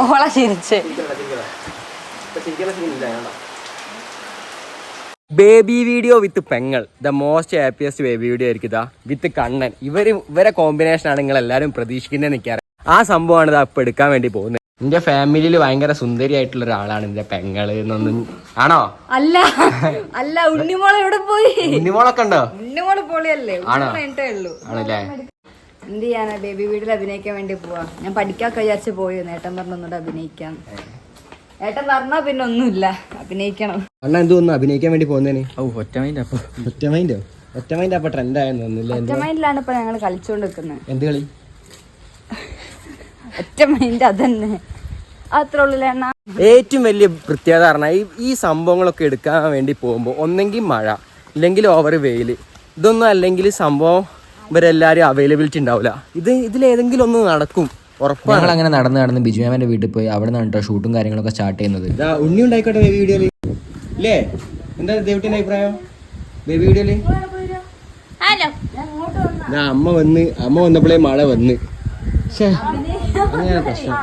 ഓള ചിരിച്ച്. Baby video with പെങ്ങൾ. The most happiest baby video ആയിരിക്കും ഇതാ. വിത്ത് കണ്ണൻ. ഇവർ ഇവരെ കോമ്പിനേഷൻ ആണ് നിങ്ങൾ എല്ലാവരും പ്രതീക്ഷിക്കുന്നത് നിൽക്കാറ് ആ സംഭവമാണ് ഇതാ ഇപ്പൊ എടുക്കാൻ വേണ്ടി പോകുന്നത്. എന്റെ ഫാമിലിയിൽ ഭയങ്കര സുന്ദരിയായിട്ടുള്ള ഒരാളാണ് എന്റെ പെങ്ങൾ എന്നൊന്നും. ആണോ? അല്ല. അല്ല ഉണ്ണിമോളെ എവിടെ പോയി? ഉണ്ണിമോളൊക്കെ ഉണ്ടോ? ഉണ്ണിമോൾ പൊളിയല്ലേ? ആണോ? ആണല്ലേ? എന്ത് ചെയ്യാനാ? ബേബി വീട്ടിൽ അഭിനയിക്കാൻ വേണ്ടി പോവാ. ഞാൻ പഠിക്കാക്കെ വിചാരിച്ച് പോയി. ഏട്ടൻ പറഞ്ഞൊന്നുകൂടെ അഭിനയിക്കാം. ഏട്ടൻ പറഞ്ഞാ പിന്നെ ഒന്നുമില്ല. അഭിനയിക്കണം. അണ്ണ എന്തോ ഒന്ന് അഭിനയിക്കാൻ വേണ്ടി പോകുന്നതിന്? ഔ ഒറ്റ മൈൻഡ് അപ്പൊ. ഒറ്റ മൈൻഡോ? ഒറ്റ മൈൻഡ് അപ്പൊ ട്രെൻഡ് ആയെന്ന് തോന്നുന്നില്ല? ഒറ്റ മൈൻഡിലാണ് ഇപ്പൊ ഞങ്ങൾ കളിച്ചോണ്ട് നിൽക്കുന്നത് എന്ത് കളി? ഒറ്റ മൈൻഡ് അതന്നെ. അത്ര ഉള്ളില്ല എണ്ണ ഏറ്റവും വലിയ പ്രത്യേകത പറഞ്ഞാൽ ഈ ഈ സംഭവങ്ങളൊക്കെ എടുക്കാൻ വേണ്ടി പോകുമ്പോൾ ഒന്നെങ്കിൽ മഴ ഇല്ലെങ്കിൽ ഓവർ വെയിൽ ഇതൊന്നും അല്ലെങ്കിൽ സംഭവം ഇവരെല്ലാവരും അവൈലബിലിറ്റി ഉണ്ടാവില്ല ഇത് ഇതിലേതെങ്കിലും ഒന്ന് നടക്കും. ഉറപ്പാണ്. ഞങ്ങൾ അങ്ങനെ നടന്ന് നടന്ന് ബിജു മാമന്റെ വീട്ടിൽ പോയി അവിടെ നിന്നാണ് ഷൂട്ടും കാര്യങ്ങളൊക്കെ സ്റ്റാർട്ട് ചെയ്യുന്നത്. ഉണ്ണി ഉണ്ടായിക്കോട്ടെ ബേബി വീഡിയോയിൽ ഇല്ലേ? എന്താ ദേവിട്ടിന്റെ അഭിപ്രായം? ബേബി വീഡിയോയിൽ അമ്മ വന്ന് അമ്മ വന്നപ്പോഴേ മഴ വന്ന്. ശ്ശേ, അങ്ങനെയാണ് പ്രശ്നം.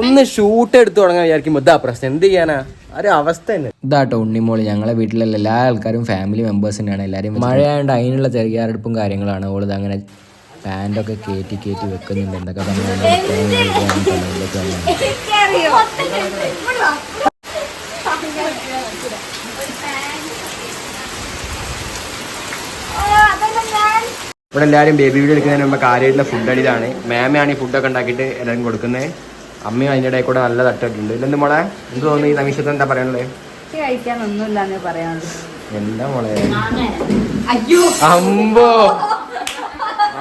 ഒന്ന് ഷൂട്ട് എടുത്തു തുടങ്ങാൻ വിചാരിക്കുമ്പോ ഇതാ പ്രശ്നം. എന്ത് ചെയ്യാനാ? ഒരു അവസ്ഥ തന്നെ. ഇതാട്ടോ ഉണ്ണിമോൾ. ഞങ്ങളെ വീട്ടിലുള്ള എല്ലാ ആൾക്കാരും ഫാമിലി മെമ്പേഴ്സ് തന്നെയാണ് എല്ലാവരും മഴയായതുകൊണ്ട് അതിനുള്ള ചെറിയാറെടുപ്പും കാര്യങ്ങളാണ്. ഓളത് അങ്ങനെ പാന്റൊക്കെ കയറ്റി കയറ്റി വെക്കുന്നുണ്ട്. എന്തൊക്കെ പറഞ്ഞാൽ ഇവിടെ എല്ലാവരും ബേബി വീഡിയോ എടുക്കുന്നതിന് മുമ്പ് കാര്യമായിട്ടുള്ള ഫുഡ് അടിയിലാണ്. മാമയാണ് ഈ ഫുഡൊക്കെ ഉണ്ടാക്കിയിട്ട് എല്ലാവരും കൊടുക്കുന്നത്. അമ്മയും അതിന്റെ ഇടയിൽ കൂടെ നല്ല തട്ടിട്ടുണ്ട്. ഇല്ലെന്ത് മോളെ? എന്ത് തോന്നുന്നു ഈ നിമിഷത്തിൽ എന്താ പറയാനുള്ളത് പറയാനുള്ളൂ. എന്താ മോളെ? അയ്യോ. അമ്പോ.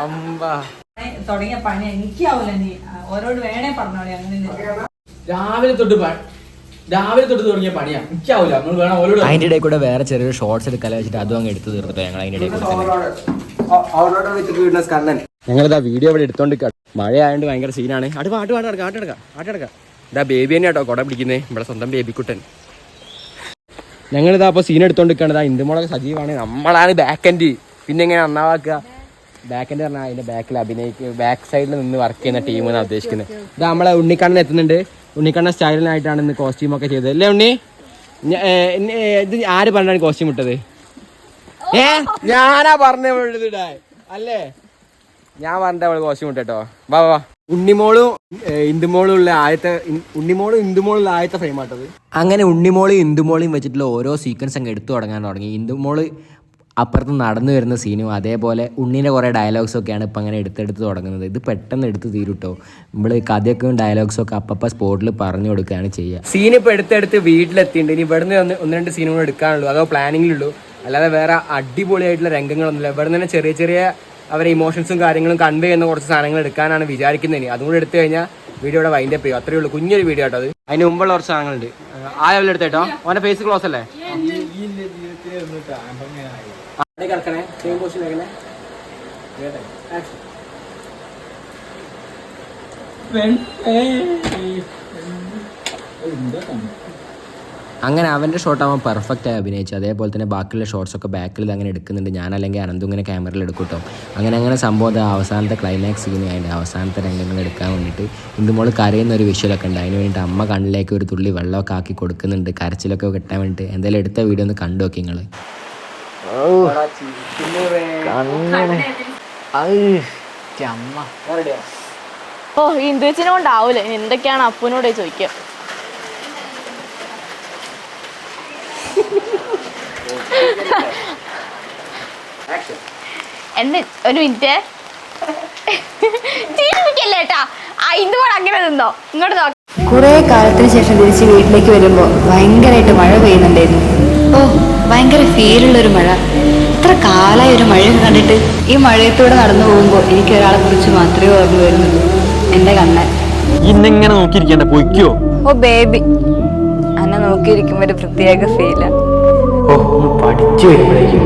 അമ്പ. തുടങ്ങിയ പണി എനിക്കാവൂല നീ. ഓരോട് വേണേ പറഞ്ഞോളി അങ്ങനെ രാവിലെ തൊട്ട് രാവിലെ തൊട്ട് തുടങ്ങിയ പണിയാ. എനിക്കാവൂല. നമ്മൾ വേണം ഓരോട് അതിന്റെ ഇടയിൽ കൂടെ വേറെ ചെറിയൊരു ഷോർട്സ് എടുക്കാൻ വെച്ചിട്ട് അതും അങ്ങ് എടുത്ത് തീർത്തിട്ടോ ഞങ്ങൾ അതിന്റെ ഇടയിൽ കൂടെ തന്നെ കണ്ണൻ ഞങ്ങളിതാ വീഡിയോ ഇവിടെ എടുത്തോണ്ട് മഴ ആയതുകൊണ്ട് ഭയങ്കര സീനാണ് പാട്ട് പാട്ട് നടക്കാം ആട്ട് നടക്കാം ആട്ട് നടക്കാം. ഇതാ ബേബി തന്നെ കേട്ടോ കൊട പിടിക്കുന്നേ. ഇവിടെ സ്വന്തം ബേബിക്കുട്ടൻ ഞങ്ങളിതാ അപ്പോൾ സീൻ എടുത്തോണ്ട് നിൽക്കണതാ ഇന്ദുമുളക് സജീവാണ്. നമ്മളാണ് ബാക്ക് എൻഡ് പിന്നെ എങ്ങനെ നന്നാവാക്കുക ബാക്ക് എൻഡ് പറഞ്ഞാൽ അതിന്റെ ബാക്കിൽ അഭിനയിക്ക് ബാക്ക് സൈഡിൽ നിന്ന് വർക്ക് ചെയ്യുന്ന ടീം എന്നാണ് ഉദ്ദേശിക്കുന്നത് ഇത് നമ്മളെ ഉണ്ണിക്കണ്ണൻ എത്തുന്നുണ്ട്. ഉണ്ണിക്കണ്ണൻ സ്റ്റൈലിനായിട്ടാണ് ഇന്ന് കോസ്റ്റ്യൂമൊക്കെ ചെയ്തത്. അല്ലേ ഉണ്ണി? ഇത് ആര് പറഞ്ഞാണ് കോസ്റ്റ്യൂം ഇട്ടത്? ഏ? ഞാനാ പറഞ്ഞ ഇടാൻ അല്ലേ? ഞാൻ പറഞ്ഞ അവൾ കോശം കിട്ടോ വാ വാ, ഉണ്ണിമോളും ഇന്ദുമോളും ഉള്ള ആദ്യത്തെ ഉണ്ണിമോളും ഇന്ദുമോളും ഉള്ള ആദ്യത്തെ ഫ്രെയിം ആട്ടത്. അങ്ങനെ ഉണ്ണിമോളും ഇന്ദുമോളും വെച്ചിട്ടുള്ള ഓരോ സീക്വൻസ് അങ്ങ് എടുത്തു തുടങ്ങാൻ തുടങ്ങി. ഇന്ദുമോൾ അപ്പുറത്ത് നടന്നു വരുന്ന സീനും അതേപോലെ ഉണ്ണീന്റെ കുറേ ഡയലോഗ്സൊക്കെയാണ് ഇപ്പം അങ്ങനെ എടുത്തെടുത്ത് തുടങ്ങുന്നത്. ഇത് പെട്ടെന്ന് എടുത്ത് തീരുട്ടോ. നമ്മൾ കഥയൊക്കെ ഡയലോഗ്സൊക്കെ ഒക്കെ അപ്പപ്പം സ്പോട്ടിൽ പറഞ്ഞു കൊടുക്കുകയാണ് ചെയ്യുക സീൻ ഇപ്പോൾ എടുത്തെടുത്ത് വീട്ടിലെത്തിയിട്ടുണ്ട് ഇനി ഇവിടുന്ന് ഒന്ന് ഒന്ന് രണ്ട് സീനുകൾ എടുക്കാനുള്ളൂ. അതോ പ്ലാനിങ്ങിലുള്ളൂ അല്ലാതെ വേറെ അടിപൊളിയായിട്ടുള്ള രംഗങ്ങളൊന്നുമില്ല. ഇവിടെ തന്നെ ചെറിയ ചെറിയ അവരെ ഇമോഷൻസും കാര്യങ്ങളും കൺവേ ചെയ്യുന്ന കുറച്ച് സാധനങ്ങൾ എടുക്കാനാണ് വിചാരിക്കുന്നത് ഇനി. അതും കൂടെ എടുത്തു കഴിഞ്ഞാൽ വീഡിയോ ഇവിടെ വൈൻഡ് അപ്പ് ചെയ്യും. അത്രയേ ഉള്ളൂ. കുഞ്ഞൊരു വീഡിയോ ആട്ടോ അത്. അതിന് മുമ്പുള്ള കുറച്ച് സാധനങ്ങളുണ്ട്. ആ ലെവലെടുത്തേട്ടോ അവന്റെ ഫേസ് ക്ലോസ് അല്ലേ? അടി കിടക്കണേ സെയിം പൊസിഷൻ വെക്കണേ. അങ്ങനെ അവന്റെ ഷോട്ട് അവൻ പെർഫെക്റ്റ് ആയി അഭിനയിച്ചു. അതേപോലെ തന്നെ ബാക്കിയുള്ള ഷോട്ട്സ് ഒക്കെ ബാക്കിൽ അങ്ങനെ എടുക്കുന്നുണ്ട്. ഞാൻ അല്ലെങ്കിൽ അനന്തും ഇങ്ങനെ ക്യാമറയിൽ എടുക്കും കേട്ടോ അങ്ങനെ അങ്ങനെ സംഭവം അത് അവസാനത്തെ ക്ലൈമാക്സ് സീന് അതിന്റെ അവസാനത്തെ രംഗങ്ങൾ എടുക്കാൻ വേണ്ടിയിട്ട് ഇന്ദുമോൾ കരയുന്ന ഒരു വിഷ്വലൊക്കെ ഉണ്ട്. അതിന് വേണ്ടിയിട്ട് അമ്മ കണ്ണിലേക്ക് ഒരു തുള്ളി വെള്ളമൊക്കെ ആക്കി കൊടുക്കുന്നുണ്ട്. കരച്ചിലൊക്കെ കിട്ടാൻ വേണ്ടിയിട്ട്. എന്തായാലും എടുത്ത വീഡിയോ ഒന്ന് കണ്ടു നോക്കി നിങ്ങൾ ഓ ഇന്ദുവച്ചിനെ കൊണ്ടാവൂല എന്തൊക്കെയാണ് അപ്പുവിനോട് ചോദിക്കുക? എന്ത് ഒരു മിനിറ്റ്. ചിരിപ്പിക്കല്ലേ ഏട്ടാ? ഇന്ദുവോട് അങ്ങനെ നിന്നോ? ഇങ്ങോട്ട് നോക്ക്. കുറെ കാലത്തിന് ശേഷം തിരിച്ച് വീട്ടിലേക്ക് വരുമ്പോൾ ഭയങ്കരമായിട്ട് മഴ പെയ്യുന്നുണ്ടായിരുന്നു. ഓ ഭയങ്കര ഫീലുള്ള ഒരു മഴ. ഇത്ര കാലായി ഒരു മഴയൊക്കെ കണ്ടിട്ട്? ഈ മഴയത്തൂടെ നടന്നു പോകുമ്പോൾ എനിക്ക് ഒരാളെ കുറിച്ച് മാത്രമേ ഓർമ്മ വരുന്നുള്ളൂ. എന്റെ കണ്ണൻ. ഇന്നിങ്ങനെ നോക്കിയിരിക്കണ്ട? പൊയ്ക്കോ. Oh baby. അന്നെ നോക്കിയിരിക്കുമ്പോ ഒരു പ്രത്യേക ഫീലാ ഓ ഒന്ന് പഠിച്ചു വരുമ്പോഴേക്കും.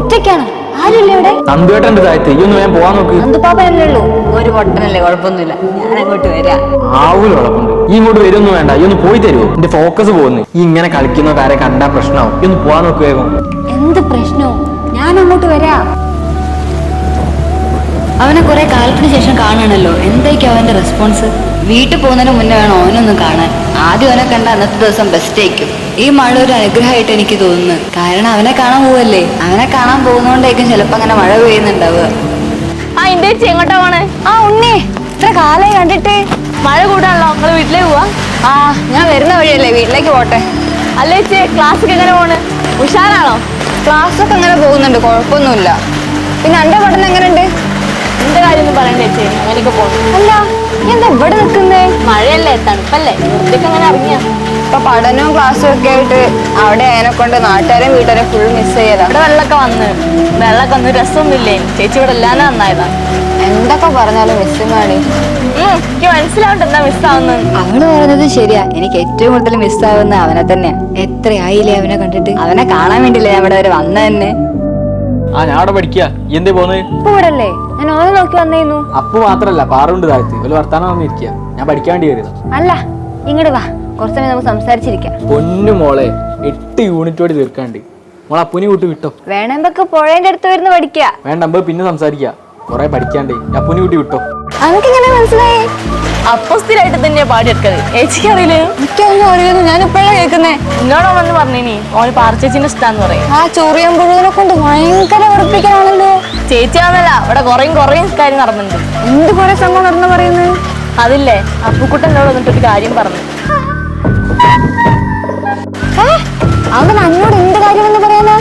ഒറ്റയ്ക്കാണ്? ആരുമില്ല ഇവിടെ? നന്ദുവേട്ടന്റെ താഴത്ത്. ഈ ഒന്ന് വേഗം പോവാൻ നോക്ക്. നന്ദുപാപ്പയല്ലേ ഉള്ളൂ. ഒരു പൊട്ടനല്ലേ കുഴപ്പമൊന്നുമില്ല. ഞാൻ അങ്ങോട്ട് വരാം. ആവൂല ഉളപ്പുണ്ട് ഈ ഇങ്ങോട്ട് വരുമൊന്നും വേണ്ട. ഈ ഒന്ന് പോയി തരുമോ എന്റെ ഫോക്കസ് പോകുന്നു. ഈ ഇങ്ങനെ കളിക്കുന്ന കാര്യം കണ്ടാ പ്രശ്നമാവും. ഈ ഒന്ന് പോവാൻ നോക്ക് വേഗം. എന്ത് പ്രശ്നവും? ഞാൻ അങ്ങോട്ട് വരാം. അവനെ കുറെ കാലത്തിന് ശേഷം കാണണല്ലോ എന്തായിരിക്കും അവന്റെ റെസ്പോൺസ് വീട്ടിൽ പോകുന്നതിന് മുന്നേ വേണം അവനൊന്നും കാണാൻ. ആദ്യം അവനെ കണ്ട അന്നത്തെ ദിവസം ബെസ്റ്റ് ആയിരിക്കും. ഈ മഴ ഒരു അനുഗ്രഹമായിട്ട് എനിക്ക് തോന്നുന്നു. കാരണം അവനെ കാണാൻ പോവല്ലേ? അവനെ കാണാൻ പോകുന്നോണ്ടായിരിക്കും ചിലപ്പോ അങ്ങനെ മഴ പെയ്യുന്നുണ്ടാവുക. ആ ഇന്ത്യ ചേച്ചി എങ്ങോട്ടാ പോണേ? ആ ഉണ്ണി ഇത്ര കാലായി കണ്ടിട്ട് മഴ കൂടാണല്ലോ നമ്മൾ വീട്ടിലേക്ക് പോവാ? ആ ഞാൻ വരുന്ന വഴിയല്ലേ വീട്ടിലേക്ക് പോട്ടെ. അല്ലേ ചേച്ചി ക്ലാസ്സിൽ എങ്ങനെ പോണ്? ഉഷാറാണോ? ക്ലാസ്സൊക്കെ അങ്ങനെ പോകുന്നുണ്ട് കുഴപ്പമൊന്നുമില്ല. പിന്നെ എന്റെ പഠനം എങ്ങനെയുണ്ട്? എന്റെ കാര്യമൊന്നും പറയണ്ട ചേച്ചി? അങ്ങനെയൊക്കെ അല്ല എന്താ ഇവിടെ നിൽക്കുന്നേ? മഴയല്ലേ തണുപ്പല്ലേ? അങ്ങനെ ഇറങ്ങിയ. ഇപ്പൊ പഠനവും ക്ലാസ്സും ഒക്കെ ആയിട്ട് അവിടെ അതിനെ കൊണ്ട് നാട്ടുകാരെയും വീട്ടുകാരെയും ഫുൾ മിസ് ചെയ്യാതെ ഇവിടെ വെള്ളമൊക്കെ വന്ന് വെള്ളമൊക്കെ വന്ന് രസമൊന്നുമില്ലേ? ചേച്ചി ഇവിടെ എല്ലാവരും നന്നായതാ. എന്തൊക്കെ പറഞ്ഞാലും മിസ്സുമാണ് ഉം, എനിക്ക് മനസ്സിലാവുണ്ട് എന്താ മിസ്സാവുന്നത് അവൾ പറഞ്ഞത് ശരിയാ. എനിക്ക് ഏറ്റവും കൂടുതൽ മിസ്സാവുന്ന അവനെ തന്നെയാ. എത്രയായില്ലേ അവനെ കണ്ടിട്ട്. അവനെ കാണാൻ വേണ്ടിയില്ലേ അവിടെ അവർ വരെ വന്ന തന്നെ. ആ ഞാൻ അവിടെ പഠിക്കുക എന്തേ പോന്ന്? ഇപ്പൊ ഇവിടെ ഞാൻ ഓനെ നോക്കി വന്നേന്നു. അപ്പു മാത്രല്ല പാറുണ്ട് താഴത്ത്. ഒരു വർത്താനം വന്നിരിക്കുക ഞാൻ പഠിക്കാൻ വേണ്ടി അല്ല ഇങ്ങോട്ട് വാ. കുറച്ച് സമയം നമുക്ക് സംസാരിച്ചിരിക്കാം. പൊന്നു മോളെ എട്ട് യൂണിറ്റോട് തീർക്കാണ്ട്. മോളെ അപ്പുനെ കൂട്ടി വിട്ടോ. വേണമെമ്പൊക്കെ പുഴേന്റെ അടുത്ത് വരുന്ന പഠിക്കാ. വേണ്ട അമ്പ പിന്നെ സംസാരിക്കുക കുറെ ഞാൻ പുനി കൂട്ടി വിട്ടോ. അനക്കെങ്ങനെ മനസ്സിലായി? അപ്പൊ സ്ഥിരമായിട്ട് തന്നെയാ പാടിയെടുക്കത് ചേച്ചിക്ക് അറിയില്ലേ? അറിയുന്നു ഞാൻ ഇപ്പോഴാണ് കേൾക്കുന്നേ. എന്നോടോ വന്ന് പറഞ്ഞിനി ഓന് പാർച്ചേച്ചിന്റെ ഇഷ്ടാന്ന് പറയും. ആ ചൊറിയാൻ പുഴുവിനെ കൊണ്ട് ഭയങ്കര ഉറപ്പിക്കാണല്ലോ ചേച്ചിയാന്നല്ല ഇവിടെ കുറേയും കുറേയും കാര്യം നടന്നുണ്ട്. എന്ത് കുറെ സംഭവം നടന്നു പറയുന്നത് അതില്ലേ അപ്പുക്കുട്ടൻ എന്നോട് വന്നിട്ടൊരു കാര്യം പറഞ്ഞു. അവൻ അന്നോട് എന്ത് കാര്യമെന്ന് പറയാനാ?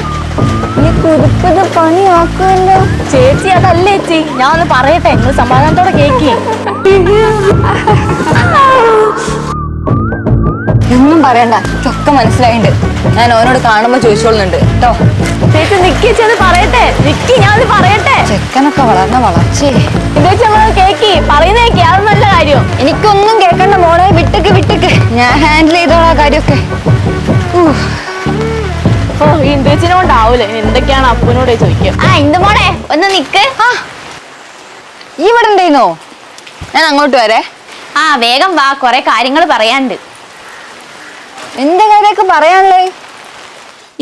ഈ കുതിപ്പത് പണിയാക്കുമല്ലോ ചേച്ചി അതല്ലേ ചേച്ചി? ഞാൻ ഒന്ന് പറയട്ടെ നിങ്ങൾ സമാധാനത്തോടെ കേക്കി. ഒന്നും പറയണ്ട ചൊക്കെ മനസ്സിലായിണ്ട്. ഞാൻ ഓനോട് കാണുമ്പോ ചോദിച്ചോളുന്നുണ്ട് കേട്ടോ. ചേച്ചി നിക്കി ചേച്ചി അത് പറയട്ടെ. നിക്കി ഞാൻ അത് പറയട്ടെ. ചെക്കനൊക്കെ വളർന്ന വളർച്ചേ. ചേച്ചി കേക്കി. പറയുന്ന കേക്കി അത് നല്ല കാര്യം എനിക്കൊന്നും കേക്കണ്ട മോളെ വിട്ടക്ക് വിട്ടക്ക്. ഞാൻ ഹാൻഡിൽ ചെയ്തോളാം കാര്യമൊക്കെ. ഓ എന്തൊക്കെയാണ് അപ്പനോട് ചോദിക്കുക. ആ മോളെ? ഒന്ന് നിക്ക്. ഈ ഇവിടെ ഉണ്ടായിരുന്നോ ഞാൻ അങ്ങോട്ട് വരെ. ആ വേഗം വാ കുറെ കാര്യങ്ങൾ പറയാണ്ട് എന്റെ കാര്യമൊക്കെ പറയാനുള്ളേ?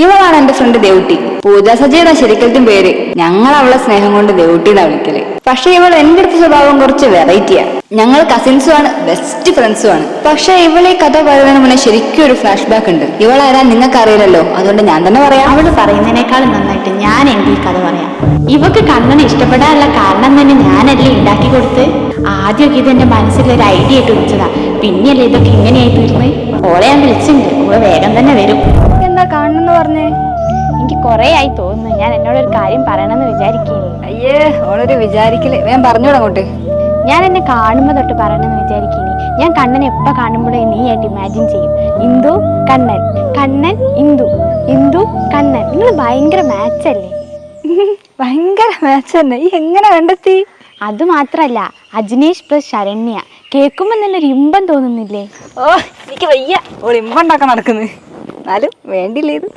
ഇവളാണ് എന്റെ ഫ്രണ്ട് ദേവുട്ടി. പൂജാ സജയുടെ ശരിക്കലത്തും പേര് ഞങ്ങൾ അവളെ സ്നേഹം കൊണ്ട് ദേവുട്ടിയുടെ വിളിക്കൽ. പക്ഷെ ഇവൾ എന്റെ അടുത്ത സ്വഭാവം കുറച്ച് വെറൈറ്റിയാ ഞങ്ങൾ കസിൻസും ആണ് ബെസ്റ്റ് ഫ്രണ്ട്സും ആണ്. പക്ഷെ ഇവളെ കഥ പറയുന്നതിന് മുന്നേ ശരിക്കും ഒരു ഫ്ലാഷ് ബാക്ക് ഉണ്ട്. ഇവളാരാ നിങ്ങൾക്ക് അറിയില്ലല്ലോ. അതുകൊണ്ട് ഞാൻ തന്നെ പറയാം. അവൾ പറയുന്നതിനേക്കാളും നന്നായിട്ട് ഞാൻ എന്റെ ഈ കഥ പറയാം. ഇവക്ക് കണ്ണനെ ഇഷ്ടപ്പെടാനുള്ള കാരണം തന്നെ ഞാനല്ലേ ഉണ്ടാക്കി കൊടുത്ത്? ആദ്യമൊക്കെ ഇത് എന്റെ മനസ്സിൽ ഒരു ഐഡിയ ഇട്ട് വെച്ചതാ. പിന്നെയല്ലേ ഇതൊക്കെ ഇങ്ങനെയായി തീർന്ന്? ഓളെ ഞാൻ വിളിച്ചിട്ടുണ്ട്. ഓൾ വേഗം തന്നെ വരും. എന്താ കാണണെന്ന് പറഞ്ഞേ? എനിക്ക് കൊറേ ആയി തോന്നുന്നു. ഞാൻ എന്നോട് ഒരു കാര്യം പറയണമെന്ന് വിചാരിക്കുന്നു അയ്യേ ഓളൊരു വിചാരിക്കലേ. ഞാൻ പറഞ്ഞോളൂ അങ്ങോട്ട്. ഞാൻ എന്നെ കാണുമ്പോൾ തൊട്ട് പറയണമെന്ന് വിചാരിക്കുന്നു ഞാൻ കണ്ണനെ എപ്പോൾ കാണുമ്പോഴേ നീ ആയിട്ട് ഇമാജിൻ ചെയ്യും? ഇന്ദു കണ്ണൻ. കണ്ണൻ ഇന്ദു. ഇന്ദു കണ്ണൻ. നിങ്ങൾ ഭയങ്കര മാച്ച് അല്ലേ? ഭയങ്കര മാച്ച് തന്നെ. ഈ എങ്ങനെ കണ്ടെത്തി? അത് മാത്രല്ല അജ്നേഷ് പ്ലസ് ശരണ്യ. കേൾക്കുമ്പോൾ നല്ലൊരു ഇമ്പം തോന്നുന്നില്ലേ? ഓ എനിക്ക് വയ്യ. ഓ ഇമ്പം ഉണ്ടാക്കാൻ നടക്കുന്നത് എന്നാലും വേണ്ടില്ലേ ഇത്?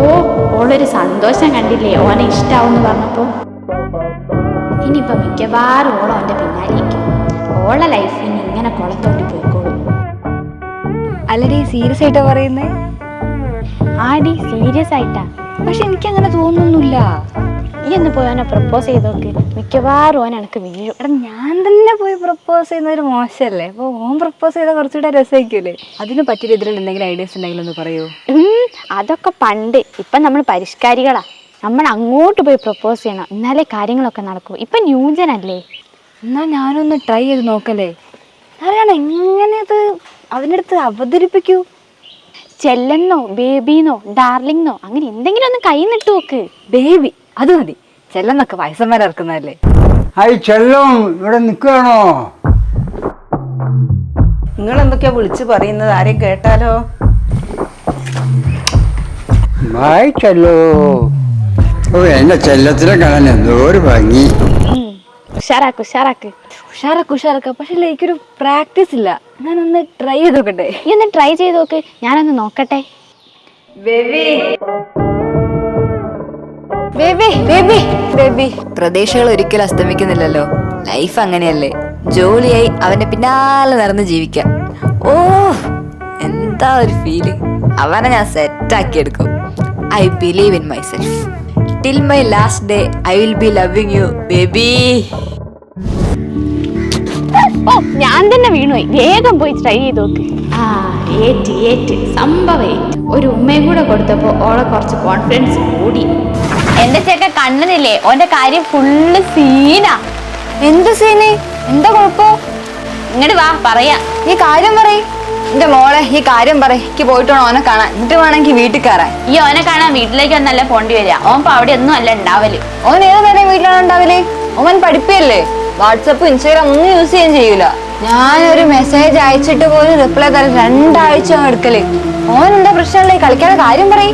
ഓ ഓളൊരു സന്തോഷം കണ്ടില്ലേ? ഓനെ ഇഷ്ടാവെന്ന് പറഞ്ഞപ്പോൾ ഇനിയിപ്പോൾ മിക്കവാറും ഓളം അവന്റെ പിന്നാലേക്ക് ഓളെ ലൈഫിൽ ഇങ്ങനെ കുളത്തോണ്ടി പോയിക്കോളും. അല്ലടി സീരിയസ് ആയിട്ടാ പറയുന്നേ? ആടി സീരിയസ് ആയിട്ടാ. പക്ഷെ എനിക്ക് അങ്ങനെ തോന്നുന്നില്ല ഈ ഒന്ന് പോയി അവനെ പ്രപ്പോസ് ചെയ്തോക്ക് മിക്കവാറും ഓൻ എനിക്ക് വീഴും. എടാ ഞാൻ തന്നെ പോയി പ്രപ്പോസ് ചെയ്യുന്ന ഒരു മോശമല്ലേ? അപ്പൊ ഓൻ പ്രപ്പോസ് ചെയ്താൽ കുറച്ചുകൂടെ രസമായിരിക്കൂലേ? അതിന് പറ്റിയ രീതിയിൽ എന്തെങ്കിലും ഐഡിയാസ് ഉണ്ടെങ്കിലും ഒന്ന് പറയൂ. അതൊക്കെ പണ്ട്. ഇപ്പം നമ്മൾ പരിഷ്കാരികളാ. നമ്മൾ അങ്ങോട്ട് പോയി പ്രപ്പോസ് ചെയ്യണം. എന്നാലേ കാര്യങ്ങളൊക്കെ നടക്കൂ. ഇപ്പം ന്യൂജൻ അല്ലേ എന്നാ ഞാനൊന്ന് ട്രൈ ചെയ്ത് നോക്കല്ലേ അറിയണം എങ്ങനെ അത് അവനടുത്ത് അവതരിപ്പിക്കൂ? ചെല്ലെന്നോ ബേബിന്നോ ഡാർലിംഗ് എന്നോ അങ്ങനെ എന്തെങ്കിലും ഒന്ന് കൈ നിട്ട് നോക്ക്. ബേബി അത് മതി. ചെല്ലെന്നൊക്കെ വയസ്സന്മാരെ ഇറക്കുന്നതല്ലേ ഹായ് ചെല്ലും ഇവിടെ നിൽക്കുകയാണോ? നിങ്ങൾ എന്തൊക്കെയാ വിളിച്ചു പറയുന്നത്? ആരെയും കേട്ടാലോ? ഹായ് ചെല്ലോ. ഓ എന്റെ ചെല്ലത്തിനെ കാണാൻ എന്തോ ഒരു ഭംഗി. ഉഷാറാക്ക് ഉഷാറാക്ക്. ഉഷാറാക്ക് ഉഷാറാക്ക. പക്ഷെ എനിക്കൊരു പ്രാക്ടീസ് ഇല്ല. ഞാനൊന്ന് ട്രൈ ചെയ്ത് നോക്കട്ടെ. ഈ ഒന്ന് ട്രൈ ചെയ്ത് നോക്ക്. ഞാനൊന്ന് നോക്കട്ടെ. ബേബി. പ്രതീക്ഷകൾ ഒരിക്കലും അസ്തമിക്കുന്നില്ലല്ലോ. ലൈഫ് അങ്ങനെയല്ലേ. ജോലിയായി അവന്റെ പിന്നാലെ നടന്ന് ജീവിക്കാം. ഓ എന്താ ഒരു ഫീൽ അവനെ ഞാൻ സെറ്റാക്കിയെടുക്കും എടുക്കും. I believe in myself till my last day I will be loving you baby ഓ ഞാൻ തന്നെ വീണുപോയി വേഗം പോയി ട്രൈ ചെയ്ത് നോക്ക്. ആ ഏറ്റ് ഏറ്റ്. സംഭവം ഏറ്റ്. ഒരു ഉമ്മയും കൂടെ കൊടുത്തപ്പോ ഓളെ കുറച്ച് കോൺഫിഡൻസ് കൂടി. എന്റെ ചേക്ക കണ്ണനില്ലേ ഓന്റെ കാര്യം ഫുള്ള് സീനാ എന്ത് സീന് എന്താ കുഴപ്പോ? ഇങ്ങോട്ട് വാ പറയാ. ഈ കാര്യം പറയ്. എന്റെ മോളെ ഈ കാര്യം പറ എനിക്ക് പോയിട്ട് വേണം ഓനെ കാണാൻ. എന്നിട്ട് വേണമെങ്കിൽ വീട്ടിൽ കയറാൻ. ഈ ഓനെ കാണാൻ വീട്ടിലേക്ക് ഒന്നല്ല പോണ്ടി വരിക. ഓൻ ഇപ്പൊ അവിടെ ഒന്നും അല്ല ഉണ്ടാവൽ ഓൻ ഏത് നേരം വീട്ടിലാണ് ഉണ്ടാവൽ? ഓൻ പഠിപ്പിയല്ലേ വാട്സപ്പ് ഇൻസ്റ്റാഗ്രാം ഒന്നും യൂസ് ചെയ്യാൻ ചെയ്യൂല. ഞാനൊരു മെസ്സേജ് അയച്ചിട്ട് പോലും റിപ്ലൈ തരാൻ രണ്ടാഴ്ച എടുക്കൽ. ഓൻ എന്താ പ്രശ്നമുള്ള കളിക്കാതെ കാര്യം പറയ്.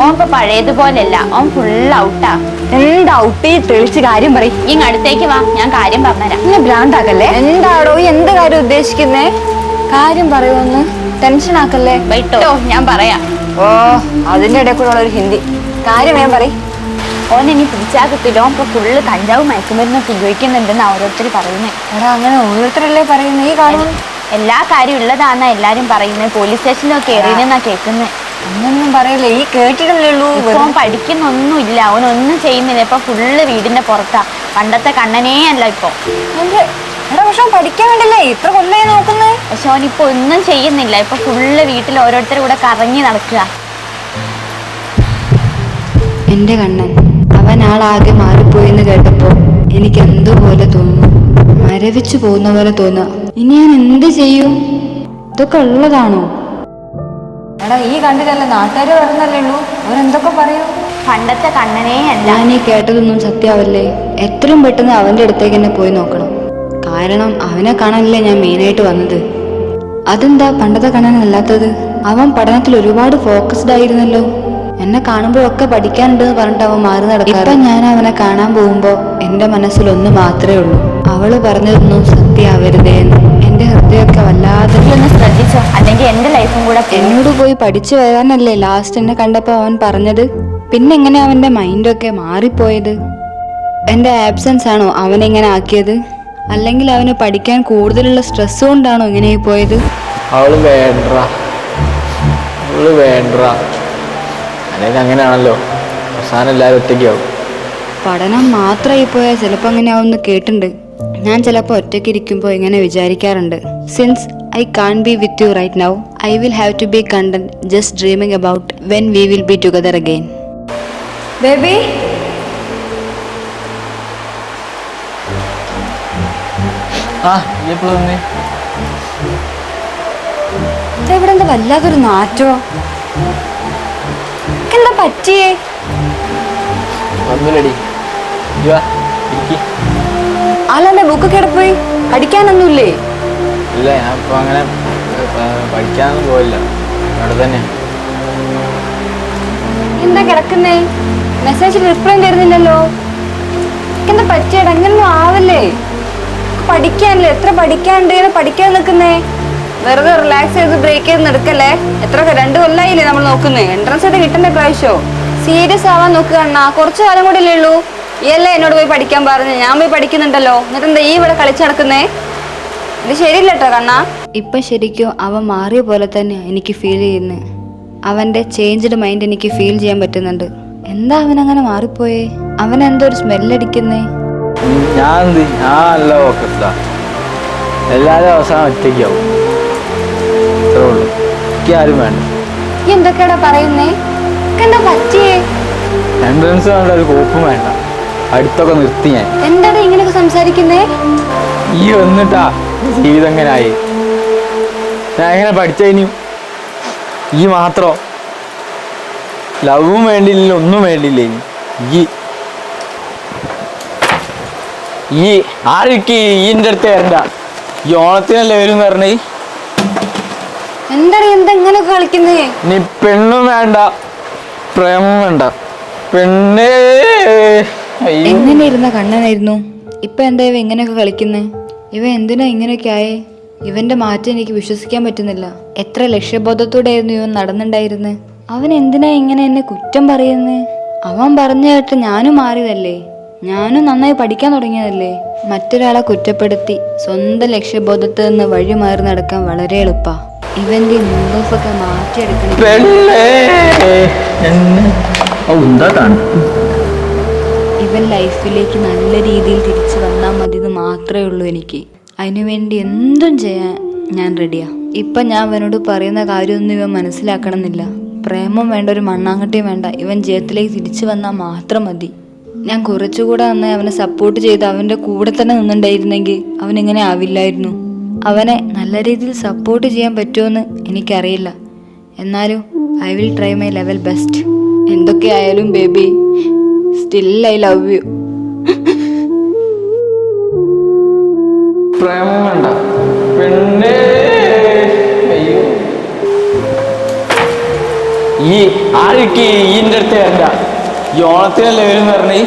ഓൻ ഇപ്പൊ പഴയതുപോലെയല്ല ഓൻ ഫുൾ ഔട്ടാ എന്താ ഔട്ടി തെളിച്ച് കാര്യം പറയും. ഈ അടുത്തേക്ക് വാ ഞാൻ കാര്യം പറഞ്ഞുതരാം. ഇങ്ങനെ ഭ്രാന്താക്കല്ലേ? എന്താടോ ഈ എന്ത് കാര്യം ഉദ്ദേശിക്കുന്നേ? കാര്യം പറയുമെന്ന് ടെൻഷൻ ആക്കല്ലേ? വൈട്ടോ ഞാൻ പറയാ. ഓ അതിന്റെ ഇടയിൽ കൂടെ ഉള്ള ഒരു ഹിന്ദി. കാര്യം ഞാൻ പറയും. ഓൻ ഇനി പിടിച്ചാൽ കിട്ടില്ല ഓൻ ഇപ്പൊ ഫുള്ള് കഞ്ചാവ് മയക്കുമരുന്നൊക്കെ ഉപയോഗിക്കുന്നുണ്ടെന്ന് ഓരോരുത്തർ പറയുന്നത് എടാ അങ്ങനെ ഓരോരുത്തരല്ലേ പറയുന്നത് ഈ കാണുന്നു എല്ലാ കാര്യം ഉള്ളതാന്നാ എല്ലാരും പറയുന്നത് പോലീസ് സ്റ്റേഷനിലൊക്കെ എറിയുന്നെന്നാ കേൾക്കുന്നത് അങ്ങനൊന്നും പറയില്ല. ഈ കേട്ടിട്ടല്ലേ ഉള്ളൂ. ഇപ്പൊ പഠിക്കുന്നൊന്നുമില്ല. അവനൊന്നും ചെയ്യുന്നില്ല. ഇപ്പൊ ഫുള്ള് വീടിന്റെ പുറത്താ. പണ്ടത്തെ കണ്ണനേ അല്ല ഇപ്പൊ. എടാ പക്ഷെ പഠിക്കാൻ വേണ്ടില്ലേ ഇത്ര കൊല്ലായി നോക്കുന്നേ? പക്ഷെ അവൻ ഇപ്പൊ ഒന്നും ചെയ്യുന്നില്ല. ഇപ്പൊ ഫുള്ള് വീട്ടിൽ ഓരോരുത്തരും കൂടെ കറങ്ങി നടക്കുക. എന്റെ കണ്ണൻ അവൻ ആളാകെ മാറിപ്പോയെന്ന് കേട്ടപ്പോ എനിക്ക് എന്തുപോലെ തോന്നുന്നു. മരവിച്ചു പോകുന്ന പോലെ തോന്നുക. ഇനി ഞാൻ എന്ത് ചെയ്യും? ഇതൊക്കെ ഉള്ളതാണോ? എടാ ഈ കണ്ടിട്ടല്ല നാട്ടുകാർ പറഞ്ഞല്ലേ ഉള്ളൂ? അവരെന്തൊക്കെ പറയൂ? പണ്ടത്തെ കണ്ണനെ അല്ല. ഞാൻ ഈ കേട്ടതൊന്നും സത്യാവല്ലേ എത്രയും പെട്ടെന്ന് അവന്റെ അടുത്തേക്ക് തന്നെ പോയി നോക്കണം. കാരണം അവനെ കാണാനല്ലേ ഞാൻ മെയിനായിട്ട് വന്നത്. അതെന്താ പണ്ടത്തെ കണ്ണനല്ലാത്തത്? അവൻ പഠനത്തിൽ ഒരുപാട് ഫോക്കസ്ഡ് ആയിരുന്നല്ലോ. എന്നെ കാണുമ്പോഴൊക്കെ പഠിക്കാനുണ്ടെന്ന് പറഞ്ഞിട്ട് അവൻ മാറി നടക്കാറ്. ഇപ്പൊ ഞാൻ അവനെ കാണാൻ പോകുമ്പോൾ എന്റെ മനസ്സിൽ ഒന്ന് മാത്രമേ ഉള്ളൂ. അവൾ പറഞ്ഞതൊന്നും സത്യാവരുതേ എന്ന് എന്റെ ഹൃദയമൊക്കെ വല്ലാതെ ഒന്ന് ശ്രദ്ധിച്ചോ? അല്ലെങ്കിൽ എന്റെ ലൈഫും കൂടെ. എന്നോട് പോയി പഠിച്ചു വരാനല്ലേ ലാസ്റ്റ് എന്നെ കണ്ടപ്പോ അവൻ പറഞ്ഞത്? പിന്നെ എങ്ങനെ അവന്റെ മൈൻഡൊക്കെ മാറിപ്പോയത്? എന്റെ ആബ്സെൻസ് ആണോ അവനെങ്ങനെ ആക്കിയത്? അല്ലെങ്കിൽ അവന് പഠിക്കാൻ കൂടുതലുള്ള സ്ട്രെസ് കൊണ്ടാണോ ഇങ്ങനെ പോയത്? അവൾ വേണ്ട. അവൾ വേണ്ട. അല്ലെങ്കിൽ അങ്ങനെയാണല്ലോ. അവസാനം എല്ലാവരും ഒറ്റയ്ക്കാവും. പഠനം മാത്രമായി പോയാൽ ചിലപ്പോൾ അങ്ങനെ ആവുമെന്ന് കേട്ടിട്ടുണ്ട് ഞാൻ ചിലപ്പോൾ ഒറ്റയ്ക്ക് ഇരിക്കുമ്പോൾ ഇങ്ങനെ വിചാരിക്കാറുണ്ട്. Since I can't be with you right now I will have to be content just dreaming about when we will be together again baby ആ ഇവിടെ എന്താ വല്ലാത്തൊരു നാറ്റോ? എന്താ പറ്റിയേ? വന്നില്ലടി ഇയ്യോ, ഇരിക്ക്. അല്ല ബുക്ക് കിടപ്പോയി പഠിക്കാനൊന്നുമില്ലേ? ഇല്ല ഞാൻ ഇപ്പൊ അങ്ങനെ പഠിക്കാനൊന്നും പോയില്ല. അവിടെ തന്നെ. എന്താ കിടക്കുന്നേ? മെസ്സേജിൽ റിപ്ലൈ തരുന്നില്ലല്ലോ. എന്താ പറ്റിയട? അങ്ങനൊന്നും ആവല്ലേ? പഠിക്കാനല്ലേ? എത്ര പഠിക്കാണ്ട് പഠിക്കാൻ നിൽക്കുന്നേ? വെറുതെ റിലാക്സ് ചെയ്ത് ബ്രേക്ക് ചെയ്ത് നടക്കല്ലേ എത്ര രണ്ട് കൊല്ലായില്ലേ നമ്മൾ നോക്കുന്നേ? എൻട്രൻസ് ആയിട്ട് കിട്ടണ്ടേ പ്രാവശ്യോ? സീരിയസ് ആവാൻ നോക്കുക അണ്ണാ കുറച്ചു കാലം കൂടെ ഇല്ലേ ഉള്ളൂ. ഈ അല്ലേ എന്നോട് പോയി പഠിക്കാൻ പറഞ്ഞു? ഞാൻ പോയി പഠിക്കുന്നുണ്ടല്ലോ. എന്നിട്ട് എന്താ ഈ ഇവിടെ കളിച്ചു നടക്കുന്നേ? ഇത് ശരിയില്ല കേട്ടോ കണ്ണാ. ഇപ്പൊ ശരിക്കും? അവൻ മാറിയ പോലെ തന്നെ എനിക്ക് ഫീൽ ചെയ്യുന്നത് അവന്റെ ചേഞ്ച്ഡ് മൈൻഡ് എനിക്ക് ഫീൽ ചെയ്യാൻ പറ്റുന്നുണ്ട്. എന്താ അവൻ അങ്ങനെ മാറിപ്പോയേ? അവൻ എന്തോ ഒരു സ്മെല്ലടിക്കുന്നേ ഞാൻ ഫോക്കസ്ഡാ എല്ലാവരും അവസാനം ഒറ്റയ്ക്കാവും. അത്രേ ഉള്ളൂ. എനിക്ക് ആരും വേണ്ട. എന്തൊക്കെയാടാ പറയുന്നേ? എന്താ പറ്റിയേ? എൻട്രൻസ് വേണ്ട ഒരു കോപ്പും വേണ്ട. അടുത്തൊക്കെ നിർത്തി ഞാൻ. എന്താടാ ഇങ്ങനെയൊക്കെ സംസാരിക്കുന്നേ? ഈ വന്നിട്ടാ ജീവിതം എങ്ങനായി ഞാൻ എങ്ങനെ പഠിച്ചു ഈ മാത്രോ. ലവും വേണ്ടിയില്ല ഒന്നും വേണ്ടിയില്ല ഇനി? ഈ ഈ ആർക്ക് ഈന്റെ അടുത്ത് വരണ്ട? ഈ ഓണത്തിനല്ലേ വരും പറഞ്ഞേ? എന്താ എന്തെങ്ങനെ കളിക്കുന്നേ? നീ പെണ്ണും വേണ്ട പ്രേമം വേണ്ട. പെണ്ണേ. എങ്ങനെ ഇരുന്ന കണ്ണനായിരുന്നു? ഇപ്പൊ എന്താ ഇവ ഇങ്ങനെയൊക്കെ കളിക്കുന്നേ? ഇവ എന്തിനാ ഇങ്ങനെയൊക്കെ ആയേ? ഇവന്റെ മാറ്റം എനിക്ക് വിശ്വസിക്കാൻ പറ്റുന്നില്ല. എത്ര ലക്ഷ്യബോധത്തോടെയായിരുന്നു ഇവൻ നടന്നുണ്ടായിരുന്നത് അവൻ എന്തിനാ ഇങ്ങനെ എന്നെ കുറ്റം പറയുന്നേ? അവൻ പറഞ്ഞ കേട്ട് ഞാനും മാറിയതല്ലേ? ഞാനും നന്നായി പഠിക്കാൻ തുടങ്ങിയതല്ലേ? മറ്റൊരാളെ കുറ്റപ്പെടുത്തി സ്വന്തം ലക്ഷ്യബോധത്തിൽ നിന്ന് വഴി മാറി നടക്കാൻ വളരെ എളുപ്പാ. ഇവന്റെ മൂവ്സ് ഒക്കെ മാറ്റിയെടുക്കണം. ഇവൻ ലൈഫിലേക്ക് നല്ല രീതിയിൽ തിരിച്ചു വന്നാൽ മതി എന്ന് മാത്രമേ ഉള്ളൂ എനിക്ക്. അതിനുവേണ്ടി എന്തും ചെയ്യാൻ ഞാൻ റെഡിയാ ഇപ്പം ഞാൻ അവനോട് പറയുന്ന കാര്യമൊന്നും ഇവൻ മനസ്സിലാക്കണമെന്നില്ല. പ്രേമം വേണ്ട ഒരു മണ്ണാങ്കട്ടിയും വേണ്ട. ഇവൻ ജീവിതത്തിലേക്ക് തിരിച്ചു വന്നാൽ മാത്രം മതി. ഞാൻ കുറച്ചുകൂടെ അന്ന് അവനെ സപ്പോർട്ട് ചെയ്ത് അവന്റെ കൂടെ തന്നെ നിന്നുണ്ടായിരുന്നെങ്കിൽ അവൻ ഇങ്ങനെ ആവില്ലായിരുന്നു. അവനെ നല്ല രീതിയിൽ സപ്പോർട്ട് ചെയ്യാൻ പറ്റുമെന്ന് എനിക്കറിയില്ല. എന്നാലും I will try my level best എന്തൊക്കെയായാലും baby still I love you പ്രേമം വേണ്ട. ഈ ആൾക്ക് അടുത്ത് വരണ്ട? ഈ ഓണത്തിനല്ലേ വരും പറഞ്ഞ്?